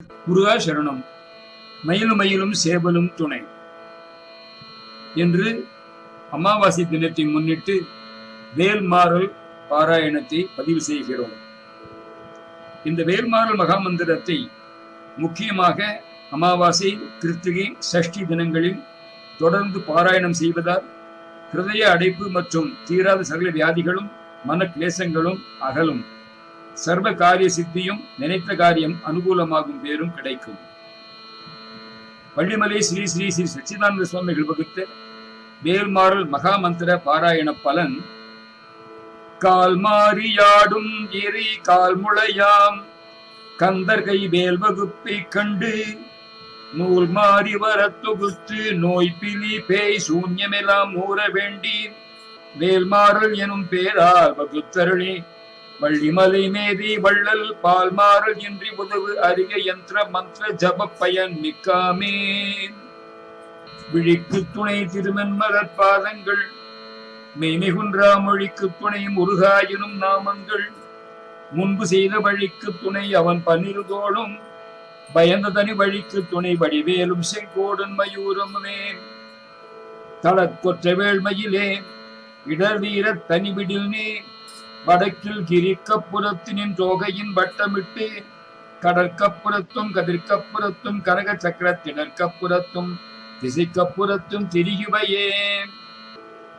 முருகா சரணம். மயிலும் மயிலும் சேவலும் துணை என்று அமாவாசை தினத்தை முன்னிட்டு வேல்மாறல் பாராயணத்தை பதிவு செய்கிறோம். இந்த வேல்மாறல் மகாமந்திரத்தை முக்கியமாக அமாவாசை கிருத்திகை சஷ்டி தினங்களில் தொடர்ந்து பாராயணம் செய்வதால் ஹிருதய அடைப்பு மற்றும் தீராத சகல வியாதிகளும் மன கிளேசங்களும் அகலும். சர்வ காரிய சித்தியும் நினைத்த காரியம் அனுகூலமாகும் பேரும் கிடைக்கும். பள்ளிமலை ஸ்ரீ ஸ்ரீ ஸ்ரீ சச்சிதானந்த சுவாமிகள் வகுத்த வேல்மாறல் மகாமந்திர பாராயண பலன். கால் மாறியாடும் எரி கால் முளையாம். கந்தர்கை வேல் வகுப்பை கண்டு நூல் மாறி வர தொகுத்து நோய் பிலி பேய் சூன்யமெல்லாம் ஊற வேண்டி வேல்மாறல் எனும் பேரால் வகுத்தருளே வள்ளிமலை மேதி வள்ளல் பால் மாறல் இன்றி உதவு அருக யந்திர மந்திர ஜப பயன் மிக்காமே. விழிக்கு துணை திருமென்மலர் பாதங்கள் மெய்மிகுன்றா மொழிக்கு துணை முருகாயினும் நாமங்கள் முன்பு செய்த வழிக்கு துணை அவன் பன்னிருதோளும் பயந்த தனி வழிக்கு துணை வடிவேலும் செங்கோடன் மயூரமுமே. தளக்கொற்ற வேள்மையிலே இடர் வீர தனிவிடில் நீ வடக்கில் கிரிக்கப்புறத்தினின் தோகையின் வட்டமிட்டு கடற்கப்புறத்தும் கதிர்க்கப்புறத்தும் கரக சக்கர திசைக்கப்புறத்தும் திரியுவையே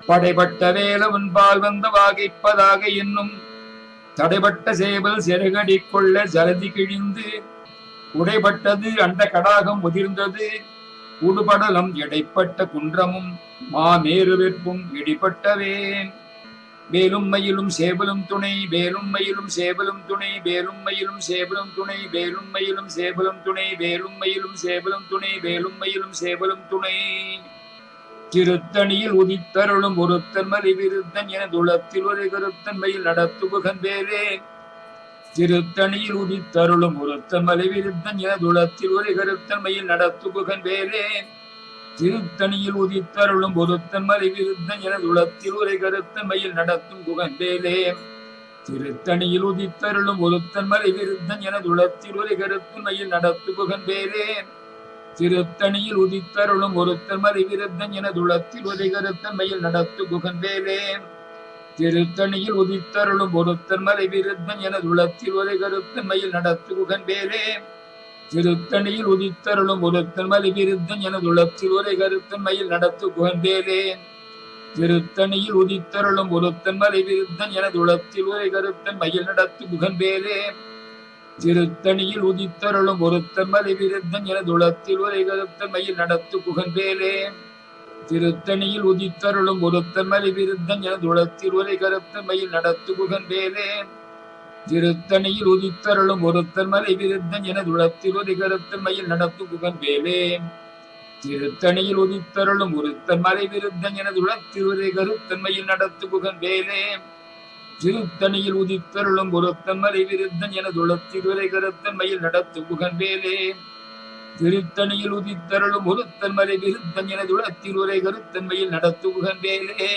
படைபட்ட வேல பால் வந்த வாகைப்பதாக என்னும் தடைபட்ட சேவல் செருகடி கொள்ள ஜலதி கிழிந்து உடைபட்டது அண்ட கடாகம் உதிர்ந்தது. உடுபடலம் எடைப்பட்ட குன்றமும் மாமேரு வெற்பும் வேலும் மயிலும் சேவலும் துணை வேலும் மயிலும் சேவலும் துணை வேலும் மயிலும் சேவலும் துணை வேலும் மயிலும் சேவலும் துணை வேலும் மயிலும் சேவலும் துணை வேலும் மயிலும் சேவலும் துணை. திருத்தணியில் உதித்தருளும் ஒருத்தன் மலி விருத்தன் என துளத்தில் ஒரு கருத்தன் மயில் நடத்துபுகன் வேறே. திருத்தணியில் உதித்தருளும் ஒருத்தன் மலை விருத்தன் என துளத்தில் ஒரு கருத்தன் மயில் நடத்துபுகன் வேலே திருத்தணியில் உதித்தருளும் பொருத்தன் மலை விருத்தன் என துளத்தில் ஒரு கருத்தன் மயில் நடத்தும் குகந்தேலே திருத்தணியில் உதித்தருளும் ஒருத்தன் மலை விருத்தன் என துளத்தில் ஒரு கருத்தன் மயில் நடத்து குகன் திருத்தணியில் உதித்தருளும் ஒருத்தன் மலை விருத்தன் என துளத்தில் ஒரு கருத்தன் மயில் நடத்து குகன் திருத்தணியில் உதித்தருளும் ஒருத்தன் மலை விருத்தன் என துளத்தில் ஒரு கருத்தன் மயில் நடத்து குகன் திருத்தணியில் உதித்தருளும் ஒருத்தன் மலை விருத்தன் எனது துளத்தில் ஒரே கருத்தன் மயில் நடத்து குகன் திருத்தணியில் உதித்தருளும் ஒருத்தன் மலை விருத்தன் எனது துளத்தில் ஒரே கருத்தன் மயில் நடத்து குகன் திருத்தணியில் உதித்தருளும் ஒருத்தன் மலை விருத்தன் எனது துளத்தில் ஒரே கருத்தன் மயில் நடத்து குகன் திருத்தணியில் உதித்தருளும் ஒருத்தன் மலை விருத்தன் எனது துளத்தில் ஒரே கருத்தன் மயில் நடத்து குகன் திருத்தணியில் உதித்தருளும் ஒருத்தர் மலை விருத்தன் என துளத்தில் உதிகரத்தன் மயில் நடத்து குகன் வேலே. திருத்தணியில் உதித்தருளும் ஒருத்தன் மலை விருத்தன் என துளத்தில் உதிகருத்தன் மயில் நடத்து குகன் வேலே. திருத்தணியில் உதித்தருளும் ஒருத்தன் மலை விருத்தன் என துளத்தில் ஒரு மயில் நடத்து குகன் வேலே. திருத்தணியில் உதித்தருளும் ஒருத்தன் மலை விருத்தன் என துளத்தில் உரை கருத்தன் மயில் நடத்து குகன் வேலே.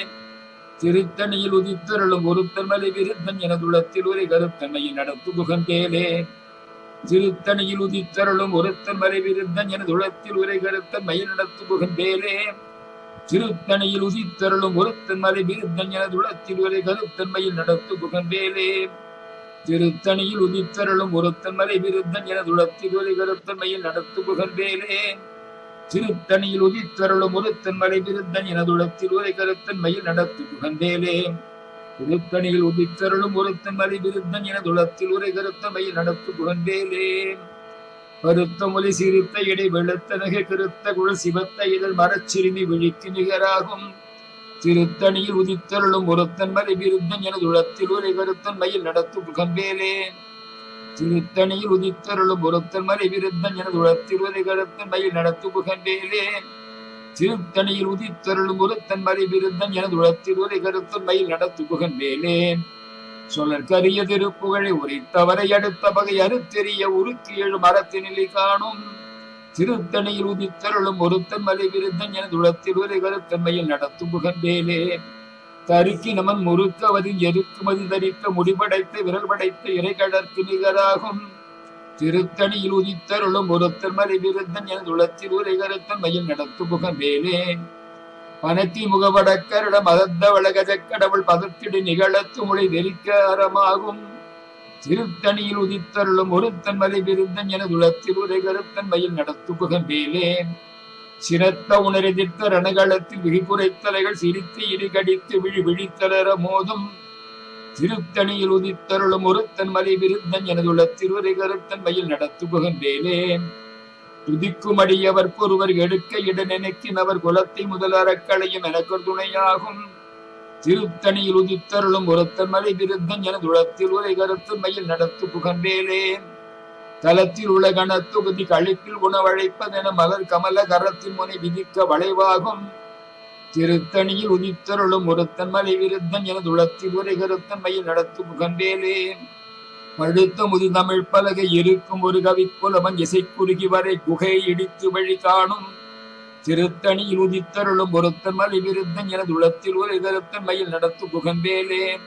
திருத்தணியில் உதித்தருளும் ஒருத்தன்மலை விருத்தன் என துளத்தில் ஒரு கருத்தன்மையை நடத்து குகன் திருத்தணியில் உதித்தருளும் ஒருத்தன் மலை விருத்தன் என துளத்தில் ஒரு கருத்தன்மையை நடத்து குகன் திருத்தணியில் உதித்தருளும் ஒருத்தன் மலை விருத்தன் என துளத்தில் ஒரு கருத்தன்மையில் நடத்து குகன் திருத்தணியில் உதித்தருளும் ஒருத்தன் மலை விருத்தன் என துளத்தில் ஒரு கருத்தன்மையில் நடத்து குகன் திருத்தணியில் உதித்தருளும் ஒருத்தன் மலை விருத்தன் என துளத்தில் கருத்தன் மயில் நடத்து குகன் திருத்தணியில் உதித்தருளும் ஒருத்தன் மலை விருத்தன் என துளத்தில் ஒரு கருத்தன் மயில் நடத்து குகன் பருத்த மொழி சிரித்த இடை வெளுத்த நகை கருத்த குழல் சிவத்த இதழ் மரச்சிறுமி விழிக்கு நிகராகும். திருத்தணியில் உதித்தருளும் ஒருத்தன் மலை விருத்தன் என துளத்தில் உரை கருத்தன் மயில் நடத்து புகம்பேலே திருத்தணியில் உதித்தருளும் ஒருத்தன் மறை விருத்தன் எனது உளத்திருவதை ஒரு மயில் நடத்து புகம்பேலே திருத்தணியில் உதித்தருளும் ஒருத்தன் மறை விருத்தன் எனது உளத்திருவதை ஒரு மயில் நடத்து புகம்பேலே சொல்லற்கரிய திருப்புகழை உரைத்தவரை அடுத்த பகை அறுத்தெறிய உருக்கி எழு மரத்தினிலை காணும். திருத்தணியில் உதித்தருளும் ஒருத்தன் மலை விருத்தன் எனது துளத்தில் ஒரு கருத்தன்மையில் நடத்தும் புகந்தேலே தருக்கி நமன் முறுக்கவதின் எருக்குமதி தரித்த முடிபடைத்த விரல் படைத்த இறைகடற்கு நிகராகும். திருத்தணியில் உதித்தருளும் ஒருத்தர் மறை விருத்தன் என துளத்தில் உரை கருத்தன் மயில் நடத்து புகன் வேலே பனத்தி முகவடக்கருட மதத்த கடவுள் பதத்திடு நிகழத்து மொழி வெறிக்க அறமாகும். திருத்தணியில் உதித்தருளும் ஒருத்தன் மறை விருந்தன் என துளத்தில் உரை கருத்தன் மயில் நடத்து புகன் வேலே சினத்த உணரெதிர்த்த ரணகளத்தில் விழிபுரைத்தலைகள் சிரித்து இருகடித்து விழி விழித்தலர மோதும். திருத்தணியில் உதித்தருளும் ஒருத்தன் மலை விருந்தன் எனதுள்ள திருவரை கருத்தன் மயில் நடத்து புகந்தேனே துதிக்கும் அடியவர் ஒருவர் எடுக்க இட நினைக்கினவர் குலத்தை முதல் அறக்களையும் எனக்கு துணையாகும். திருத்தணியில் உதித்தருளும் ஒருத்தன் மலை விருந்தன் எனதுளத்தில் உரை கருத்தன் மயில் நடத்து புகந்தேனே தலத்தில் உள்ள கணத்துகுதி கழிப்பில் உணவழைப்பதென மலர் கமல கரத்தின் முனை விதிக்க வளைவாகும். திருத்தணியில் உதித்தருளும் ஒருத்தன் மலை விருத்தன் எனது உளத்தில் உரை கருத்தன் மயில் நடத்தும் முகந்தேலே. பழுத்த முது தமிழ் பலகை இருக்கும் ஒரு கவி புலவன் இசை வரை குகை இடித்து வழி காணும். திருத்தணியில் உதித்தருளும் ஒருத்தன் மலை விருத்தன் எனது உளத்தில் உரை கருத்தன் மயில் நடத்தும் புகந்தேலே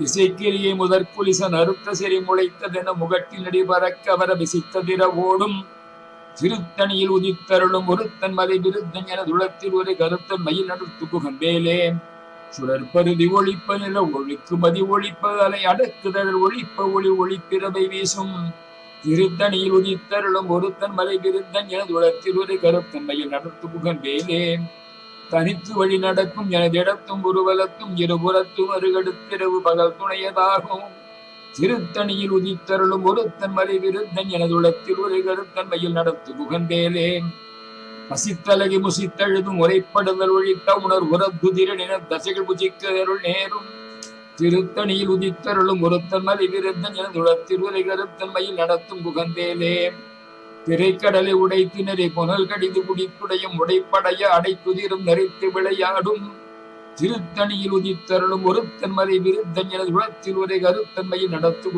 இசைக்கிரியை முதற் குலிசன் அறுத்த முளைத்ததென முகட்டில் நடிபறக்க வர விசித்ததிர ஓடும் திருத்தணியில் உதித்தருளும் ஒருத்தன் மலை விருத்தன் என துளத்தில் ஒரு கருத்த மயில் நடுத்துகுகன் வேலே சுழற்பருதி ஒழிப்ப நில ஒழிக்கு மதி ஒழிப்ப அலை ஒழிப்ப ஒளி ஒளிப்பிறவை வீசும். திருத்தணியில் உதித்தருளும் ஒருத்தன் மலை விருத்தன் என துளத்தில் ஒரு கருத்தன் மயில் நடத்து வேலே தனித்து வழி நடக்கும் எனதிடத்தும் உருவலத்தும் இருபுறத்தும் அருகடுத்திரவு பகல் துணையதாகும். திருத்தணியில் உதித்தருளும் ஒருத்தன் மலை விருத்தன் எனதுளத்தில் ஒரு கருத்தன் மயில் நடத்து புகந்தேலே பசித்தலகி முசித்தழுதும் உரைப்படுதல் ஒழித்த உணர் உரத்துதிரன் என தசைகள் புஜிக்க அருள் நேரும். திருத்தணியில் உதித்தருளும் ஒருத்தன் மலை விருத்தன் எனதுளத்தில் ஒரு கருத்தன் மயில் நடத்தும் புகந்தேலே திரைக்கடலை உடைத்தினரை புனல் கடிது குடித்துடையும் உடைப்படைய அடைத்துதிரும் நெறித்து விளையாடும். திருத்தணியில் உதித்தருளும் ஒருத்தன்மலை விருத்தன் எனது உலத்தில் உரை கருத்தன்மையை நடத்து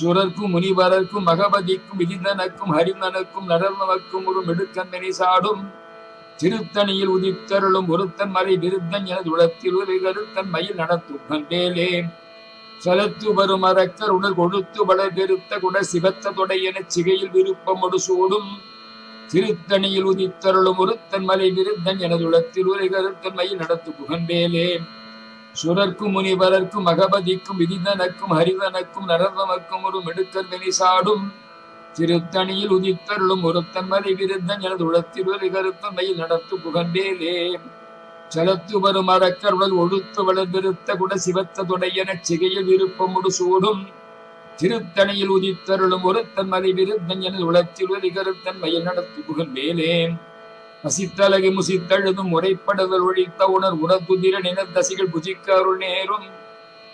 சுரர்க்கும் முனிவரர்க்கும் மகபதிக்கும் விதிதனக்கும் ஹரிந்தனுக்கும் நடர்மவக்கும் ஒரு மெடுக்கந்தனை சாடும். திருத்தணியில் உதித்தருளும் ஒருத்தன் மறை விருத்தன் எனது உளத்தில் ஒரு கருத்தன் மயில் நடத்து சலத்து வரும் அரக்கர் உடல் கொடுத்து வளர் குட சிவத்த தொடையென சிகையில் விருப்பமொடு சூடும். திருத்தணியில் உதித்தருளும் ஒருத்தன் மலை விருத்தன் எனதுளத்தில் ஒரு கருத்தன்மையில் நடத்து புகந்தேலே சுரர்க்கும் முனிவரர்க்கும் மகபதிக்கும் விதிதனக்கும் ஹரிதனக்கும் நரதனுக்கும் ஒரு மெடுக்கல் சாடும். திருத்தணியில் உதித்தருளும் ஒருத்தன் மலை விருத்தன் எனது உளத்தில் ஒரு கருத்தன் நடத்து புகந்தேலே சலத்து வரும் அறக்கருடல் ஒழுத்து வளர்ந்திருத்த குட சிவத்த துடையன சிகையில் விருப்பமுடு சூடும். திருத்தணியில் உதித்தருளும் ஒருத்தன் மலை விருத்தன் என உளத்தில் ஒரு கருத்தன் மயில் நடத்து புகழ் மேலே. பசித்தலகை முசித்தழுதும் முறைப்படுதல் ஒழித்த உணர் உணர்குதிரன் என தசிகள் புஜிக்க அருள் நேரும்.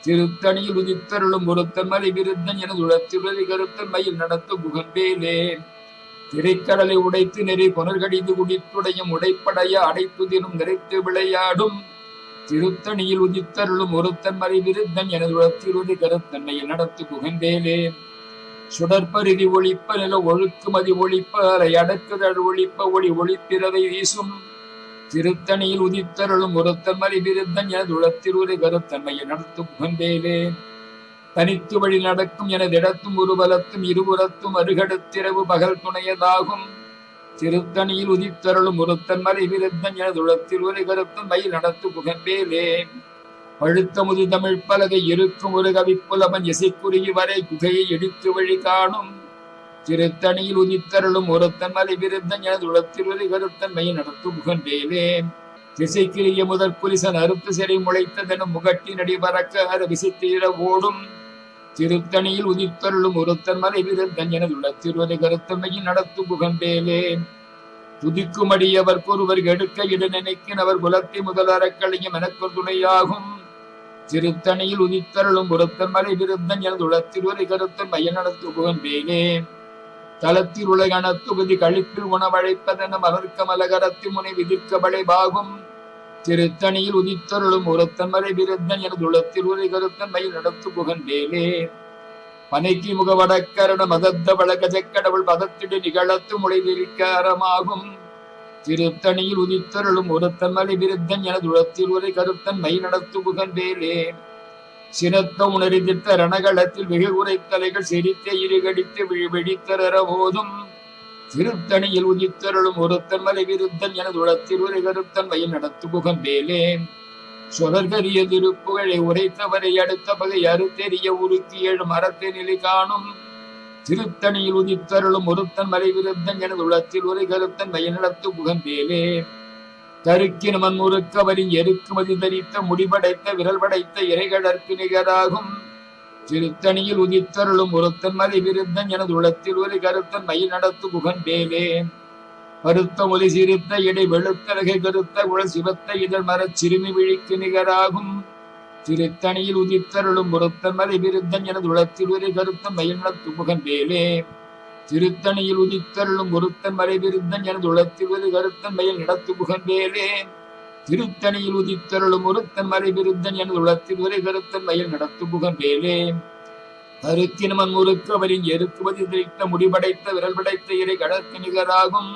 திருத்தணியில் உதித்தருளும் ஒருத்தன் மலை விருத்தன் என உளத்தில் ஒரு கருத்தன் மயில் நடத்து புகழ் மேலே. திரைக்கடலை உடைத்து நெறி புனர்கடிந்து குடித்துடையும் உடைப்படைய அடைத்துதிரும் நிறைத்து விளையாடும். திருத்தணியில் உதித்தருளும் ஒருத்தன் மறை விருத்தன் எனது உலத்திருதி கருத்தன்மையில் நடத்து புகந்தேலே சுடற்பருதி ஒழிப்ப நில ஒழுக்குமதி ஒழிப்ப அலை அடக்குதல் ஒழிப்ப ஒளி ஒளிப்பிறவை வீசும். திருத்தணியில் உதித்தருளும் ஒருத்தன் மறை விருத்தன் எனது உலத்திருதி கருத்தன்மையில் நடத்து புகந்தேலே தனித்து வழி நடக்கும் எனது இடத்தும் உருவலத்தும் இருபுறத்தும் அருகடுத்திரவு பகல் துணையதாகும். திருத்தணியில் உதித்தருளும் ஒருத்தன் மலை விருத்தன் எனது உளத்தில் ஒரு கருத்தன் மயில் நடத்து புகம்பேலே பழுத்த முது தமிழ் பலகை இருக்கும் ஒரு கவிப்புலவன் இசைக்குறுகி வரை குகையை இடித்து வழி காணும். திருத்தணியில் உதித்தருளும் ஒருத்தன் மலை விருத்தன் எனது உளத்தில் ஒரு கருத்தன் மயில் நடத்து புகம்பேலே திசைக்கிரிய முதற் புலிசன் அறுத்து சிறை முளைத்ததெனும் முகட்டினடி பறக்க அது விசித்திர ஓடும். திருத்தணியில் உதித்தருளும் ஒருத்தன் மலை விருத்தன் எனது திருவதை கருத்தமையில் நடத்து புகம்பேலே துதிக்குமடியவர் ஒருவர் எடுக்க இட நினைக்கினவர் குலத்தை முதல் அறக்களையும் எனக்கு துணையாகும். திருத்தணியில் உதித்தருளும் ஒருத்தன் மலை விருத்தன் எனது உளத்திருவதை கருத்தன் மைய நடத்து புகம்பேலே தளத்தில் உலகண தொகுதி கழிப்பில் உணவழைப்பதென மலர்க்க மலகரத்தி முனை விதிக்க வளைவாகும் திருத்தணியில் உதித்தருளும் ஒருத்தன் மறை விருத்தன் எனது உளத்தில் உரை கருத்தன் மயில் நடத்து புகந்தேலே பனைக்கு முக வடக்கரண மதத்த வழக்கஜக்கடவுள் பதத்திடு நிகழத்து முளை திருத்தணியில் உதித்தருளும் ஒருத்தன் மலை விருத்தன் எனது உளத்தில் உரை கருத்தன் மை நடத்து புகந்தேலே சினத்த உணரிதித்த ரணகளத்தில் வெகு உரைத்தலைகள் சிரித்த இருகடித்து விழிவெடித்தர போதும் திருத்தணியில் உதித்தருளும் ஒருத்தன் மலை விருத்தன் எனது உளத்தில் ஒரு கருத்தன் வயல் நடத்து புகம்பேலே சொலர்கரிய திருப்புகழை உரைத்தவரை அடுத்த பகை அறுத்தெறிய உருக்கி ஏழு மரத்தை நிலை காணும். திருத்தணியில் உதித்தருளும் ஒருத்தன் மலை விருத்தன் எனது உளத்தில் ஒரு கருத்தன் வயல் நடத்து புகம்பேலே கருக்கின் மண்முறுக்கவரின் எருக்குமதி தரித்த முடிபடைத்த விரல் படைத்த இறைகடற்கு நிகராகும் திருத்தணியில் உதித்தருளும் ஒருத்தன் மலை விருத்தன் எனது உளத்தில் ஒரு கருத்தன் மயில் நடத்து புகன்பேலே பருத்த ஒலி சிரித்த இடை வெளுத்தலகை கருத்த உள சிவத்த இதழ் மரச் சிறுமி விழிக்கு நிகராகும். திருத்தணியில் உதித்தருளும் ஒருத்தன் மலை விருத்தன் எனது உளத்தில் ஒரு கருத்தன் மயில் நடத்து புகன்பேலே திருத்தணியில் உதித்தருளும் ஒருத்தன் மலை விருத்தன் எனது உளத்தில் ஒரு கருத்தன் மயில் நடத்து புகன்பேலே திருத்தணியில் உதித்தருளும் ஒருத்தன் மலை விருத்தன் எனது உளத்தில் ஒரு கருத்தன் மயில் நடத்து புகன்பேலே கருக்கினமன் முறுக்கு அவரின் எருக்குவதி திரித்த முடிபடைத்த விரல் படைத்த இறை கடற்கு நிகராகும்.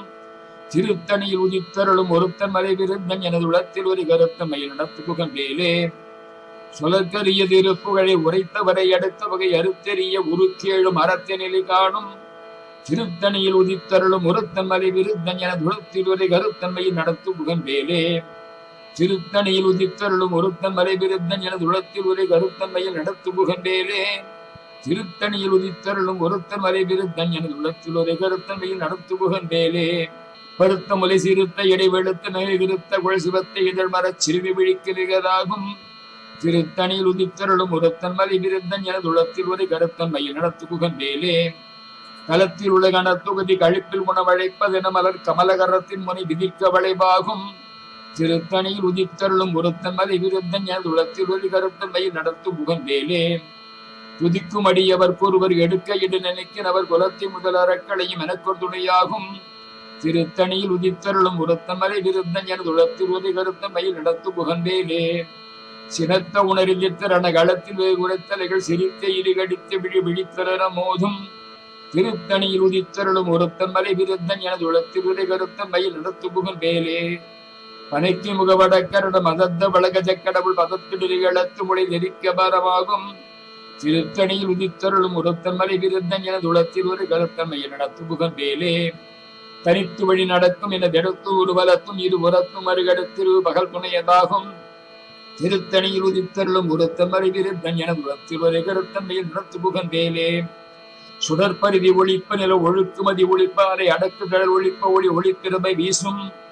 திருத்தணியில் உதித்தருளும் ஒருத்தன் மறை விருந்தன் எனது உளத்தில் ஒரு கருத்தன் மயில் நடத்து புகன்பேலே சொலற்கரிய திருப்புகழை உரைத்தவரை அடுத்த வகை அறுத்தெறிய உருக்கேழும் அறத்தினிலை காணும். திருத்தணியில் உதித்தருளும் ஒருத்தன் மலை விருத்தன் உளத்தில் ஒரு கருத்தன்மையில் நடத்து புகன்பேலே திருத்தணியில் உதித்தருளும் ஒருத்தன் மலைபிருத்தன் விருத்தன் என துளத்தில் ஒரு கருத்தன்மையில் நடத்து புகன்பேலே திருத்தணியில் உதித்தருளும் ஒருத்தன் மலைபிருத்தன் விருத்தன் என துளத்தில் கருத்தம்மையில் நடத்து புகன்பேலே பருத்த மொழி சிறுத்த இடைவெளுத்த நகை விருத்த குழல் சிவத்தை இதழ் மரச் சிறுமி விழிக்கு நிகராகும். திருத்தணியில் உதித்தருளும் ஒருத்தன் மலை விருத்தன் என துளத்தில் ஒரு கருத்தன்மையில் நடத்து புகன்பேலே களத்தில் உள்ள தொகுதி கழிப்பில் உணவழைப்பதென மலர் கமலகரத்தின் முனை விதிக்க வளைவாகும். திருத்தணியில் உதித்தருளும் ஒருத்தன் மலை விருத்தன் என உளத்தில் ஒரு மையில் நடத்தும் புகன்பேலே துதிக்கும் அடியவர் கூறுவர் எடுக்க இடு நினைக்கிறவர் குலத்தை முதல் அறக்களையும் எனக்கொரு துணையாகும். திருத்தணியில் உதித்தருளும் உரத்தமலை மலை விருத்தன் என உளத்தில் மயில் நடத்தும் புகன்பேலே சினத்த உணரில் திறன களத்தில் உரைத்தலைகள் சிரித்த இருகடித்து விழி விழித்திறன மோதும். திருத்தணியில் உதித்தருளும் ஒருத்தமலை விருத்தன் எனது உளத்தில் உரை கருத்தன் மயில் நடத்து மேலே பனைக்கு முகவடக்கரட மதத்த வழகஜ கடவுள் பதத்திடுகளத்து மொழி நெருக்க பாரமாகும். திருத்தணியில் உதித்தருளும் ஒருத்தன் விருந்தன் என துளத்தில் ஒரு கருத்தன் நடத்து புகழ் தனித்து வழி நடக்கும் என தெடுத்து உருவலத்தும் இரு உரத்தும் அருகடுத்திரு பகல் துணையதாகும் திருத்தணியில் உதித்தருளும் ஒருத்தன் விருந்தன் என துளத்தில் ஒரு கருத்தன் நடத்து புகழ் சுடற்பருதி சுடற்பரிதி ஒழிப்ப நில ஒழுக்குமதி ஒழிப்ப அதை அடக்குதல் ஒழிப்ப ஒளி ஒளித்திருமை வீசும்.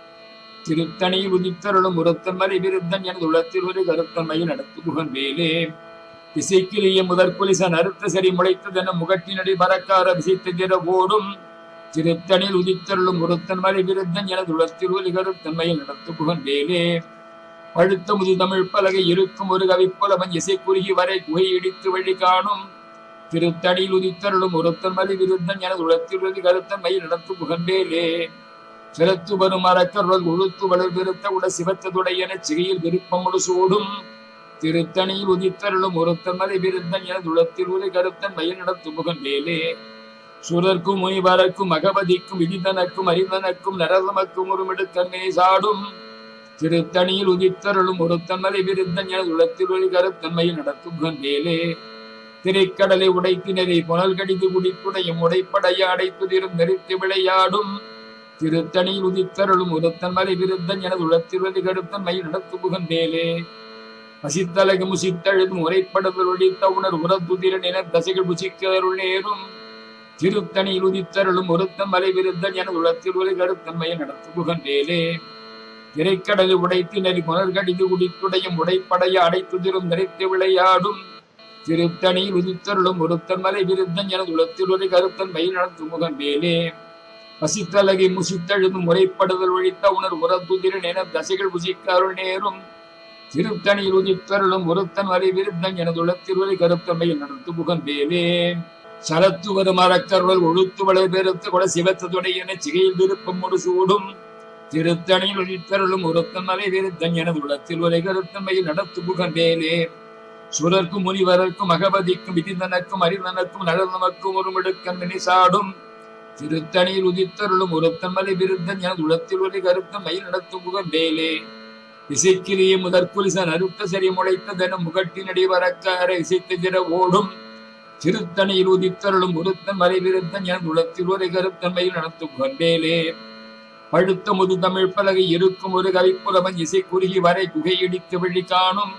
திருத்தணியில் உதித்தருளும் உரத்தன் விருத்தன் எனது உளத்தில் ஒரு கருத்தமையில் நடத்துகுகன் வேலே இசைக்கிலிய முதற் குலிசன் அறுத்த சரி முளைத்ததென முகட்டினடி பறக்கார விசித்திர ஓடும். திருத்தணில் உதித்தருளும் உரத்தன் மலை விருத்தன் எனது உளத்தில் ஒரு கருத்தன்மையில் நடத்துகுகன் வேலே பழுத்த முது தமிழ் பலகை இருக்கும் ஒரு கவிப்புலவன் இசை குறுகி வரை குகை இடித்து வழி காணும். திருத்தணியில் உதித்தருளும் ஒருத்தன் மதி விருத்தன் எனது உளத்தில் ஒரு கருத்தன்மையில் மயில் நடத்து புகண்டேலே சிறத்து வரும் அறக்கருள் உழுத்து வளர் விருத்த உட சிவத்ததுடைய சிகையில் விருப்பம் சூடும். திருத்தணியில் உதித்தருளும் ஒருத்தமலை மதி விருத்தன் எனது உலத்தில் உறுதி கருத்தன் மயில் நடத்து மேலே. சுரர்க்கும் முனிவரக்கும் அகபதிக்கும் விதிதனக்கும் அறிந்தனக்கும் நரதமக்கும் ஒருமிடுக்கண்ணே சாடும். திருத்தணியில் உதித்தருளும் ஒருத்தமலை மதி விருத்தன் உலத்தில் உறுதி கருத்தன் மயில் நடத்தும் மேலே. திரைக்கடலை உடைத்தினரை புனல் கடிது குடிப்புடையும் உடைப்படைய அடைத்துதிரும் நெறித்து விளையாடும். திருத்தணியில் உதித்தருளும் உரத்தன் மலை விருத்தன் எனது உளத்திருவதி கருத்தன் மயில் நடத்து புகந்தேலே பசித்தலகு முசித்தழுதும் உரைப்படுதல் ஒழித்த உணர் உரத்துதிரன் என தசைகள் புசிக்கதருள் நேரும். திருத்தணியில் உதித்தருளும் ஒருத்தன் மலை விருத்தன் எனது உளத்திருவது கருத்தன் மயில் நடத்து புகந்தேலே திரைக்கடலில் உடைத்து நெறி குணர்கடிந்து குடித்துடையும் உடைப்படைய அடைத்துதிரும் நிறைத்து விளையாடும். திருத்தணியில் உதித்தருளும் ஒருத்தன் மலை விருத்தன் எனது உலத்தில் ஒரு கருத்தன் மயில் நடத்து முகன் மேலே. பசித்தலகை முசித்தழுதும் முறைப்படுதல் ஒழித்த உணர் உரத்துதிரன் என தசைகள் புசிக்க நேரும். திருத்தணியில் உதித்தருளும் ஒருத்தன் வரை விருத்தன் எனது உளத்திருவரை கருத்தமையில் நடத்து முகன் மேலே சலத்து வரும் அறக்கருள் ஒழுத்து வளர் பெருத்து கொட சிவத்து என சிகையில் விருப்பம் ஒரு சூடும். திருத்தணியில் உதித்தருளும் ஒருத்தன் வரை விருத்தன் எனது உலத்தில் ஒரு கருத்தன் நடத்து முகன் மேலே சுரர்க்கும் முனிவரர்க்கும் அகபதிக்கும் விதிந்தனக்கும் அரிந்தனக்கும் நலனமக்கும் ஒரு மிடுக்கன் சாடும் திருத்தணியில் உதித்தருளும் ஒருத்தன் விருத்தன் எனது உளத்தில் ஒளி கருத்த மயில் நடத்தும் முகம் வேலே இசைக்கிரிய முதற்குலிசன் அறுத்த சரி முளைத்ததெனும் முகட்டினடி வரக்கார இசைத்த ஓடும். திருத்தணியில் உதித்தருளும் உருத்தன் மறைவிருத்தன் என உலத்தில் ஒரு கருத்தன்மையில் நடத்தும் கொண்டேலே பழுத்த முது தமிழ் பலகை இருக்கும் ஒரு கவிப்புலவன் இசை குறுகி வரை குகையிடித்து இடித்து காணும்.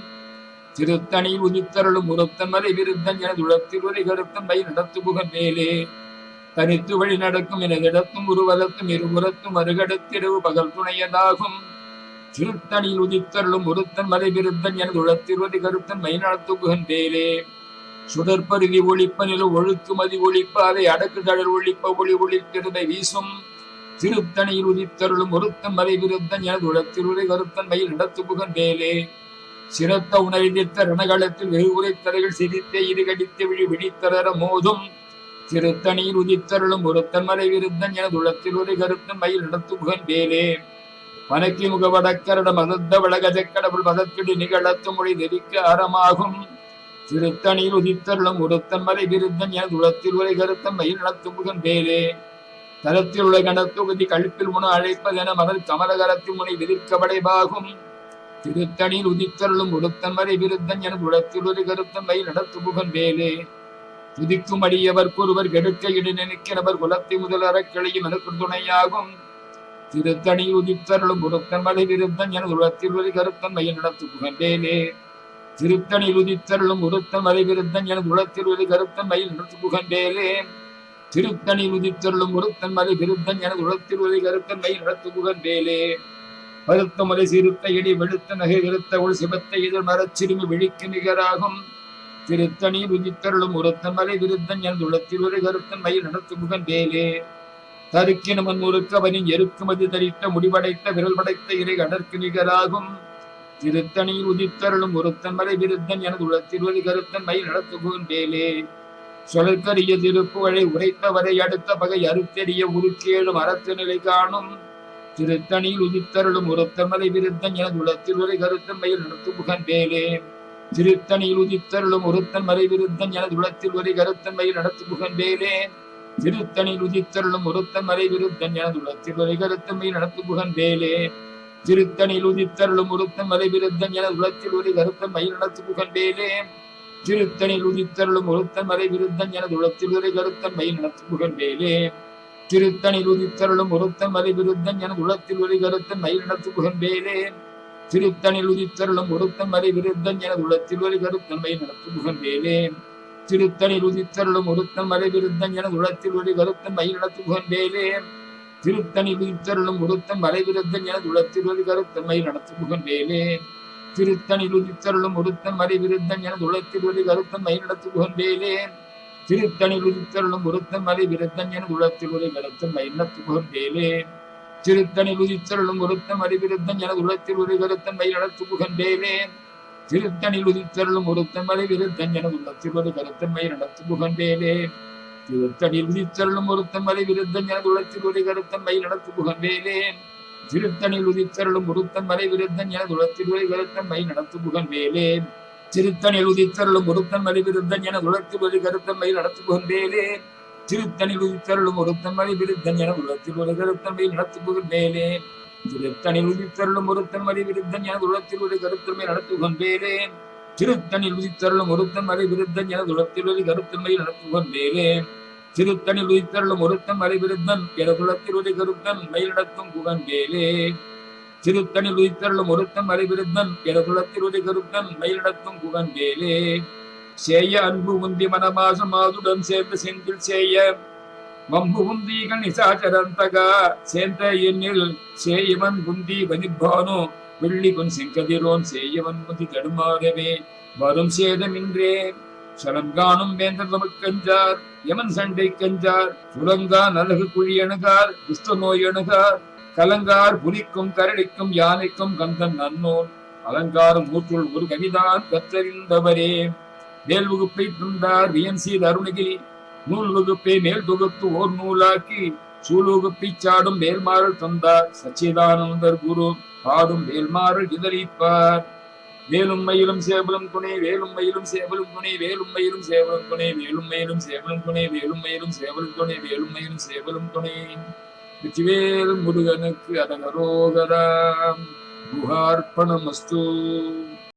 திருத்தணியில் உதித்தருளும் உருத்தன் மலை விருத்தன் என உலத்தில் ஒரு கருத்தன்மை நடத்து புகந்தேலே தனித்து வழி நடக்கும் எனதிடத்தும் உருவலத்தும் இருபுறத்தும் அருகடத்திரவு பகல் துணையதாகும் திருத்தணியில் உதித்தருளும் ஒருத்தன் மலை விருத்தன் எனது உளத்திருவதி கருத்தன் மை நடத்து புகந்தேலே. ஒழிப்ப நில ஒழுக்கு மதி ஒழிப்ப அதை அடக்கு தழல் ஒழிப்ப ஒளி ஒளித்திருமை வீசும். திருத்தணியில் உதித்தருளும் ஒருத்தன் மலை விருத்தன் எனது உளத்திருவதி கருத்தன் மயில் நடத்து புகந்தேலே. சிரத்த உணர்ந்தித்த ரணகளத்தில் வெகு உரைத்தலைகள் சிரித்தே இருகடித்து விழி விழித்தரர மோதும். திருத்தணியில் உதித்தருளும் ஒருத்தன் மலை விருத்தன் எனது உளத்தில் ஒரு கருத்தன் மயில் நடத்து புகந்தேலே பனக்கி முக வடக்கரட மதத்த வளகஜக்கடவுள் மதத்திடு நிகழத்து மொழி தெரிக்க அறமாகும். திருத்தணியில் உதித்தருளும் ஒருத்தன் மலை விருத்தன் எனது உளத்தில் ஒரு கருத்தன் மயில் நடத்து புகந்தேலே தரத்தில் உள்ள கணத்தொகுதி கழுப்பில் முன அழைப்பதென மதல் கமலகரத்து முனை விதிர்க்க வடைபாகும். திருத்தணியில் உதித்தருளும் ஒருத்தன் மலை விருத்தன் எனது உளத்தில் ஒரு கருத்தன் மயில் நடத்து புகந்தேலே துதிக்கும் அடியவர் ஒருவர் கெடுக்க இடு நினைக்கிறவர் குலத்தை முதல் அறக்கிளையும் எனக்கு துணையாகும். திருத்தணி உதித்தருளும் குருத்தன் மலை விருத்தன் என குலத்தில் ஒரு கருத்தன் மைய நடத்து புகண்டேனே திருத்தணி உதித்தருளும் உருத்தன் மலை விருத்தன் என குலத்தில் ஒரு கருத்தன் மயில் நடத்து புகண்டேலே திருத்தணி உதித்தருளும் உருத்தன் மலை விருத்தன் என குலத்தில் ஒரு கருத்தன் மயில் நடத்து புகண்டேலே பருத்த மலை சிறுத்த இடி வெளுத்த நகை விருத்த உள் சிவத்தை இதில் மரச்சிறுமி விழிக்கு நிகராகும். திருத்தணி ருதித்தருளும் உருத்தன் விருத்தன் எனது உலத்தில் ஒரு கருத்தன் மயில் நடத்து முகன் வேலே. தருக்கினமன் முறுக்கவனின் எருக்குமதி தரித்த முடிவடைத்த விரல் படைத்த இறை அடற்கு நிகராகும். திருத்தணி உதித்தருளும் ஒருத்தன் மலை விருத்தன் எனது உளத்திருவதி கருத்தன் மயில் மை நடத்துகுண்டேலே சொலற்கரிய திருப்புகழை உரைத்தவரை அடுத்த பகை அறுத்தெறிய உருக்கேழும் அறத்து நிலை காணும். திருத்தணியில் உதித்தருளும் உருத்தன்மலை விருத்தன் எனது உளத்திருவதி கருத்தன் மயில் நடத்து வேலே. திருத்தணியில் உதித்தருளும் ஒருத்தன் மறைவிருத்தன் எனது உலத்தில் ஒரு கருத்தன் மையில் நடத்து புகண்டேலே திருத்தணியில் உதித்தருளும் ஒருத்தன் மறைவிருத்தன் எனது உலத்தில் வரை கருத்தமை நடத்து புகந்தேலே திருத்தணியில் உதித்தருளும் ஒருத்தன் மறைவிருத்தன் எனது உலத்தில் ஒரு கருத்தன் மயில் நடத்து புகந்தேலே திருத்தணியில் உதித்தருளும் ஒருத்தன் மறைவிருத்தன் எனது உலத்தில் ஒரு கருத்தன் மயில் நடத்து புகந்தேலே திருத்தணியில் உதித்தருளும் ஒருத்தன் மறைவிருத்தன் எனது உலத்தில் ஒரு கருத்தன் மயில் நடத்து புகந்தேலே திருத்தனில் உதித்தருளும் ஒருத்தன் மறை விருத்தன் எனது உலத்தில் ஒரு கருத்தன்மை மயில் நடத்து புகந்தேலே திருத்தணில் உதித்தருளும் ஒருத்தன் மறை விருத்தன் எனது உலத்தில் ஒரு கருத்தன்மை மயில் நடத்து புகந்தேலே திருத்தணில் உதித்தருளும் ஒருத்தன் மறை விருத்தன் எனது உலத்தில் ஒரு கருத்தன்மை மயில் நடத்து புகந்தேலே திருத்தணில் உதித்தருளும் ஒருத்தன் மறை விருத்தன் எனது உலத்தில் ஒரு கருத்தன்மை மயில் நடத்து புகந்தேலே திருத்தணில் உதித்தருளும் ஒருத்தன் மறை விருத்தன் எனது உலத்தில் ஒரு கருத்தன் மயில் நடத்து உதித்தருளும் ஒருத்தம் மறை எனது உலகத்தில் ஒரு கருத்தன் மயில் நடத்து புகந்தேலே திருத்தணில் உதித்தருளும் ஒருத்தன் அறிவிருத்தன் எனது உள்ளத்தில் ஒரு கருத்தன்மை நடத்து புகண்டேலே திருத்தணில் உதித்தருளும் ஒருத்தன் அறிவிருத்தன் எனது உலகத்தில் ஒரு கருத்தன்மை நடத்து புகண்டேலே திருத்தணில் உதித்தருளும் ஒருத்தன் மலை எனது உலகத்தில் ஒரு கருத்தன்மை நடத்து புகண்டேலே திருத்தணில் உதித்தருளும் ஒருத்தன் மலை எனது உலகத்தில் ஒரு கருத்தன்மை நடத்து புகண்டேலே திருத்தணில் உதித்தருளும் ஒருத்தன் விருத்தன் எனது உள்ளத்தில் ஒரு கருத்தன்மை நடத்து புகண்டேலே திருத்தணில் உதித்தருளும் ஒருத்தன் மறை விருத்தன் என உலகத்தில் ஒரு கருத்தன்மை நடத்து கொண்டேனே திருத்தணில் உதித்தருளும் ஒருத்தன் மறை விருத்தன் என உலகத்தில் ஒரு கருத்தன்மை நடத்து கொண்டேனே திருத்தணில் உதித்தருளும் ஒருத்தன் மலை விருத்தன் என குலத்தில் ஒரு கருத்தன் மயில் நடத்தும் புகண்டேலே திருத்தணில் உதித்தருளும் ஒருத்தன் மலை விருத்தன் என குலத்தில் ஒரு கருத்தன் மயில் நடத்தும் புகண்டேலே சேய அன்பு உந்தி மனமாச மாதுடன் சேர்ந்து செந்தில் சேய. வம்பு உந்தி கணிசாச்சரந்தகா சேர்ந்த எண்ணில் சேயவன் குந்தி வனிப்பானோ வெள்ளி கொன் செங்கதிரோன் சேயவன் குந்தி தடுமாறவே. வரும் சேதமின்றே சலங்கானும் வேந்தர் நமக்கஞ்சார் யமன் சண்டை கஞ்சார் சுரங்கா நலகு குழி அணுகார் குஷ்ட நோய் அணுகார் கலங்கார் புலிக்கும் கரடிக்கும் யானைக்கும் கந்தன் நன்னோன் அலங்காரம் ஊற்றுள் ஒரு கவிதான் கற்றறிந்தவரே. வேல் வகுப்பை தந்தார் வியன் அருணகிரி நூல் வகுப்பை மேல் தொகுத்து ஓர் நூலாக்கி சூழ் வகுப்பை சாடும் வேல்மாறல் தந்தார் சச்சிதானந்தர் குரு பாடும் வேல்மாறல் இதழிப்பார். வேலும் மயிலும் சேவலும் துணை வேலும் மயிலும் சேவலும் துணை வேலும் மயிலும் சேவலும் துணை வேலும் மயிலும் சேவலும் துணை வேலும் மயிலும் சேவலும் துணை வேலும் மயிலும் சேவலும் துணை வெற்றிவேல் முருகனுக்கு அதகரோகராம் குஹார்ப்பணமஸ்து.